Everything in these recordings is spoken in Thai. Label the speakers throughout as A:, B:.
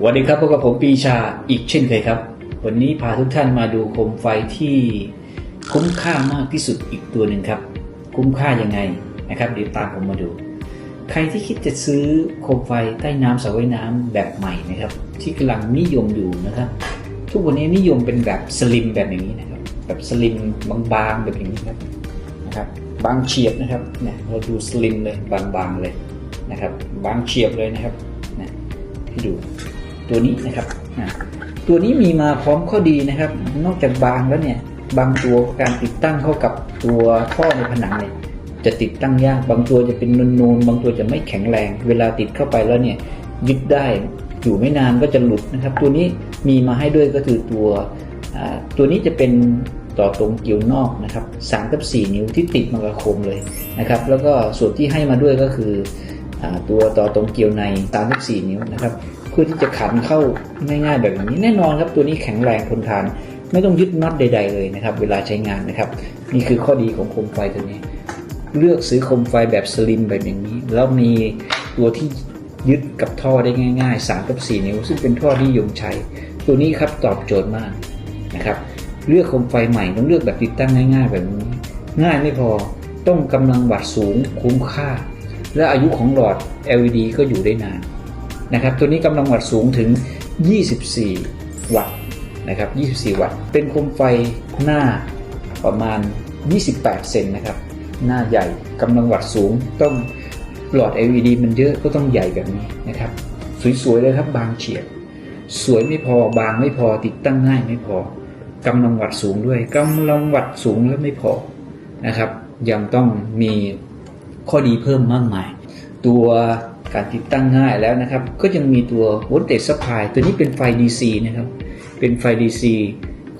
A: สวัสดีครับพบกับผมปีชาอีกเช่นเคยครับ วันนี้พาทุกท่านมาดูโคมไฟที่คุ้มค่ามากที่สุดอีกตัวหนึ่งครับ คุ้มค่ายังไงนะครับเดี๋ยวตามผมมาดู ใครที่คิดจะซื้อโคมไฟใต้น้ำสระว่ายน้ำแบบใหม่นะครับ ที่กำลังนิยมอยู่นะครับ ทุกวันนี้นิยมเป็นแบบสลิมแบบอย่างนี้นะครับ แบบสลิมบางๆแบบอย่างนี้ครับนะครับบางเฉียบนะครับเนี่ยเราดูสลิมเลยบางๆเลยนะครับ บางเฉียบเลยนะครับนะให้ดู ตัวนี้นะครับ ตัวนี้มีมาพร้อมข้อดีนะครับ นอกจากบางแล้วเนี่ย บางตัวการติดตั้งเข้ากับตัวท่อในผนังเนี่ยจะติดตั้งยากบางตัวจะเป็นนูนๆบางตัวจะไม่แข็งแรง เวลาติดเข้าไปแล้วเนี่ยยึดได้อยู่ไม่นานก็จะหลุดนะครับ ตัวนี้มีมาให้ด้วยก็คือตัวตัวนี้จะเป็นต่อตรงเกี่ยวนอกนะครับ3กับ4นิ้วที่ติดมากับโคมเลยนะครับ แล้วก็ส่วนที่ให้มาด้วยก็คืออตัวต่อตรงเกี่ยวใน3กับ4นิ้วนะครับ พื่อที่จะขันเข้าง่ายๆแบบนี้แน่นอนครับตัวนี้แข็งแรงทนทาน ไม่ต้องยึดน็อตใด ๆเลยนะครับ เวลาใช้งานนะครับ นี่คือข้อดีของโคมไฟตัวนี้ เลือกซื้อโคมไฟแบบสลิมแบบอย่างนี้ แล้วมีตัวที่ยึดกับท่อได้ง่าย ๆ 3 กับ 4 นิ้ว ซึ่งเป็นท่อที่ยมใช้ ตัวนี้ครับตอบโจทย์มากนะครับ เลือกโคมไฟใหม่ต้องเลือกแบบติดตั้งง่าย ๆ แบบนี้ ง่ายไม่พอต้องกำลังวัตต์สูงคุ้มค่า และอายุของหลอด LED ก็อยู่ได้นาน นะครับ ตัวนี้กำลังวัตต์สูงถึง 24 วัตต์นะครับ 24 วัตต์ เป็นโคมไฟหน้าประมาณ 28 เซนนะครับ หน้าใหญ่กำลังวัตต์สูง ต้องหลอด LED มันเยอะก็ต้องใหญ่แบบนี้นะครับ สวยๆเลยครับบางเฉียบ สวยไม่พอบางไม่พอติดตั้งง่ายไม่พอกำลังวัตต์สูงด้วยกำลังวัตต์สูงแล้วไม่พอนะครับ ยังต้องมีข้อดีเพิ่มมากมาย ตัว การติดตั้งง่ายแล้วนะครับ ก็ยังมีตัว voltage supply ตัวนี้เป็นไฟ DC นะครับ เป็นไฟ DC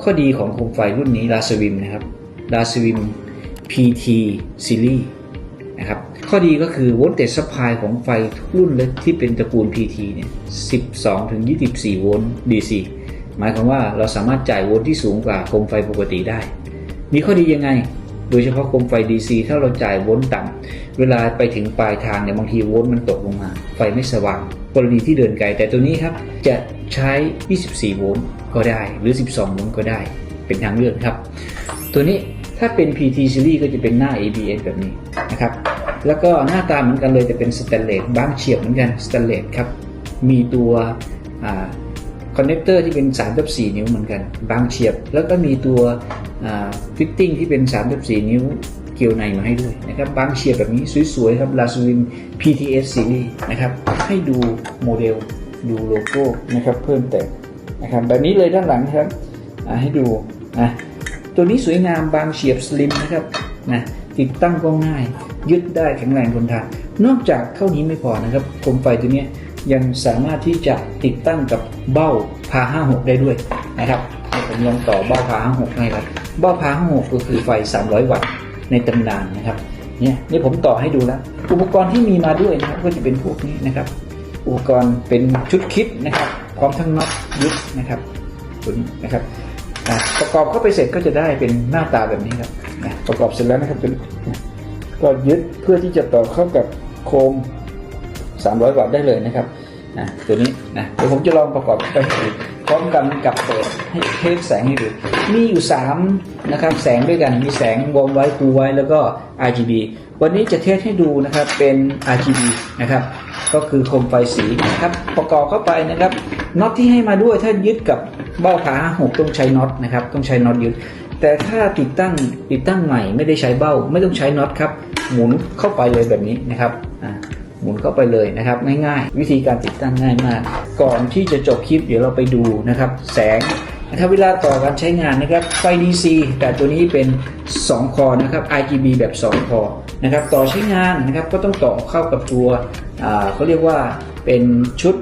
A: ข้อดีของโคมไฟรุ่นนี้ลาสวิมนะครับลาสวิม PT Series นะครับข้อดีก็คือ voltage supply ของไฟทุกรุ่นเลยที่เป็นตระกูล PT เนี่ย 12ถึง24 โวลต์ DC หมายความว่าเราสามารถจ่ายโวลต์ที่สูงกว่าโคมไฟปกติได้ มีข้อดียังไง โดยเฉพาะโคมไฟ DC ถ้าเราจ่ายโวลต์ต่ำเวลาไปถึงปลายทางเนี่ยบางทีโวลต์มันตกลงมา ไฟไม่สว่าง กรณีที่เดินไกล แต่ตัวนี้ครับจะใช้ 24 โวลต์ก็ได้ หรือ 12 โวลต์ก็ได้ เป็นทางเลือกครับ ตัวนี้ถ้าเป็น PT Series ก็จะเป็นหน้า ABS แบบนี้นะครับ แล้วก็หน้าตาเหมือนกันเลยแต่เป็นสแตนเลสบางเฉียบเหมือนกันสแตนเลสครับ มีตัวคอนเนคเตอร์ที่เป็น3กับ4นิ้วเหมือนกัน บางเฉียบ แล้วก็มีตัว ฟิตติ้งที่เป็น 34 นิ้วเกี่ยวในมาให้ด้วยนะครับบางเฉียบแบบนี้สวยๆครับ l a s w i m PTS Series นะครับให้ดูโมเดลดูโลโก้นะครับเพิ่มเติมนะครับแบบนี้เลยด้านหลังครับให้ดูนะตัวนี้สวยงามบางเฉียบสลิมนะครับนะติดตั้งก็ง่าย ยึดได้แข็งแรงทนทานนอกจากเท่านี้ไม่พอนะครับโคมไฟตัวนี้ยังสามารถที่จะติดตั้งกับเบ้าพา56 ได้ด้วยนะครับให้ผมลองต่อเบ้าพา56ให้ครับ บ้าพา56ก็คือไฟ 300 วัตต์ในตำนานนะครับเนี่ยนี่ผมต่อให้ดูแล้ว อุปกรณ์ที่มีมาด้วยนะครับก็จะเป็นพวกนี้นะครับ อุปกรณ์เป็นชุดคิดนะครับ พร้อมทั้งน็อตยึดนะครับตัวนี้นะครับประกอบเข้าไปเสร็จก็จะได้เป็นหน้าตาแบบนี้ครับประกอบเสร็จแล้วนะครับก็ยึดเพื่อที่จะต่อเข้ากับโคม300 วัตต์ได้เลยนะครับ นะตัวนี้นะเดี๋ยวผมจะลองประกอบกันให้ดูพร้อมกันกับเปิดให้เทสแสงให้ดูมีอยู่3นะครับแสงด้วยกันมีแสงวอมไว้คูไว้แล้วก็ RGB วันนี้จะเทสให้ดูนะครับเป็น RGB นะครับก็คือโคมไฟสีนะครับประกอบเข้าไปนะครับน็อตที่ให้มาด้วยถ้ายึดกับเบ้าขาหกต้องใช้น็อตนะครับต้องใช้น็อตยึดแต่ถ้าติดตั้งติดตั้งใหม่ไม่ได้ใช้เบ้า ไม่ต้องใช้น็อตครับหมุนเข้าไปเลยแบบนี้นะครับอ่า หมุนเข้าไปเลยนะครับง่ายๆ วิธีการติดตั้งง่ายมาก ก่อนที่จะจบคลิปเดี๋ยวเราไปดูนะครับแสงนะครับเวลาต่อการใช้งานนะครับไฟ DC แต่ตัวนี้เป็น 2 คอนะครับ RGB แบบ 2 คอนะครับต่อใช้งานนะครับก็ต้องต่อเข้ากับตัวเขาเรียกว่าเป็นชุด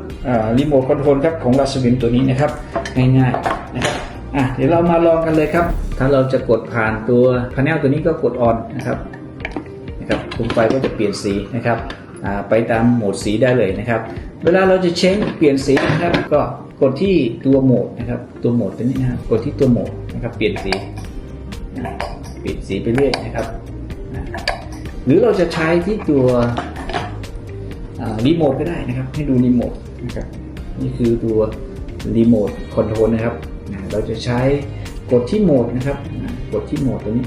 A: รีโมทคอนโทรลครับของ r a s p b e r i ตัวนี้นะครับง่ายๆนะครับอะเดี๋ยวเรามาลองกันเลยครับ ถ้าเราจะกดผ่านตัวพาเนลตัวนี้ก็กดออนนะครับนะครับคุมไฟก็จะเปลี่ยนสีนะครับ ไปตามโหมดสีได้เลยนะครับ เวลาเราจะเช็คเปลี่ยนสีนะครับ ก็กดที่ตัวโหมดนะครับ ตัวโหมดตัวนี้นะครับกดที่ตัวโหมดนะครับ เปลี่ยนสีเปลี่ยนสีไปเรื่อยนะครับ หรือเราจะใช้ที่ตัวรีโมทก็ได้นะครับ ให้ดูรีโมทนะครับนี่คือตัวรีโมทคอนโทรลนะครับ เราจะใช้กดที่โหมดนะครับ กดที่โหมดตัวนี้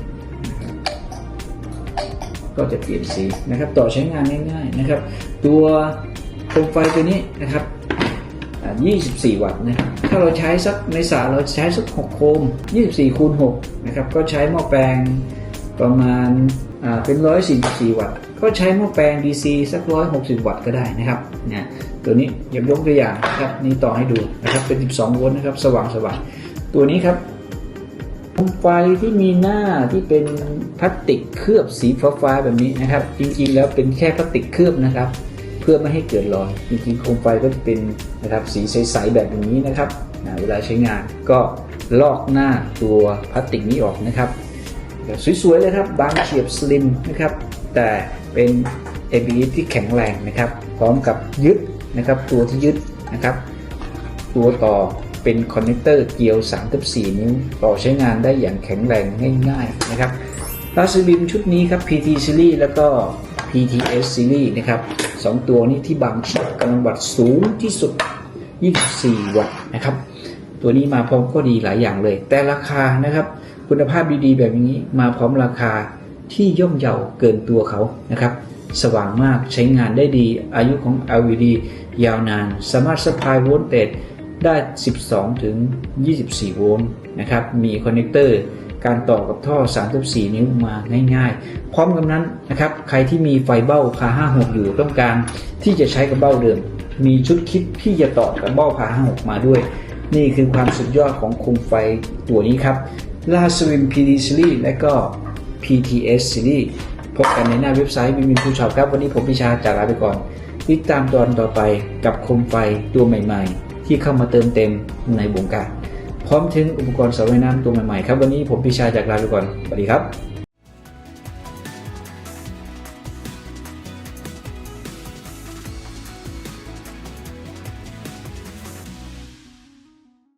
A: ก็จะเปลี่ยนสีนะครับ ต่อใช้งานง่ายๆนะครับ ตัวโคมไฟตัวนี้นะครับ 24 วัตต์นะครับ ถ้าเราใช้สักในสระเราใช้สัก 6 โคม 24 คูณ 6 นะครับ ก็ใช้หม้อแปลงประมาณเป็น 144 วัตต์ ก็ใช้หม้อแปลง DC สัก 160 วัตต์ก็ได้นะครับเนี่ยตัวนี้ยกยกตัวอย่างนะครับ นี่ต่อให้ดูนะครับ เป็น 12 โวลต์นะครับ สว่างสว่างตัวนี้ครับ ไฟที่มีหน้าที่เป็นพลาสติกเคลือบสีฟ้าๆแบบนี้นะครับ จริงๆ แล้วเป็นแค่พลาสติกเคลือบนะครับ เพื่อไม่ให้เกิดรอยจริงๆโคมไฟก็จะเป็นนะครับสีใสๆแบบนี้นะครับเวลาใช้งานก็ลอกหน้าตัวพลาสติกนี้ออกนะครับแบบสวยๆเลยครับบางเฉียบสลิมนะครับ แต่เป็น ABS ที่แข็งแรงนะครับ พร้อมกับยึดนะครับ ตัวที่ยึดนะครับ ตัวต่อ เป็นคอนเนคเตอร์เกลียว3.4 นิ้ว ต่อใช้งานได้อย่างแข็งแรงง่ายๆนะครับลาสบิมชุดนี้ครับ PT Series แล้วก็ PTS Series นะครับสองตัวนี้ที่บางเฉียบกำลังวัตต์สูงที่สุด 24 วัตต์นะครับ ตัวนี้มาพร้อมก็ดีหลายอย่างเลย แต่ราคานะครับ คุณภาพดีๆ แบบนี้มาพร้อมราคาที่ย่อมเยาเกินตัวเขานะครับ สว่างมากใช้งานได้ดี อายุของ LED ยาวนาน สามารถสปายโวลเตจ ได้ 12 ถึง 24 โวลต์นะครับ มีคอนเนคเตอร์การต่อกับท่อ 34 นิ้วมาง่ายๆ พร้อมกับนั้นนะครับ ใครที่มีไฟเบ้าพา56 อยู่ต้องการที่จะใช้กับเบ้าเดิม มีชุดคิดที่จะต่อกับเบ้าพา56 มาด้วย นี่คือความสุดยอดของโคมไฟตัวนี้ครับลาสวิม PD Series และก็ PTS Series พบกันในหน้าเว็บไซต์วิมินผู้ชอบครับ วันนี้ผมพิชาจากลาไปก่อน ติดตามตอนต่อไปกับโคมไฟตัวใหม่ ๆ ที่เข้ามาเติมเต็มในวงการพร้อมถึงอุปกรณ์สระว่ายน้ำตัวใหม่ๆครับวันนี้ผมพิชาจากลาไปก่อนสวัสดีครับ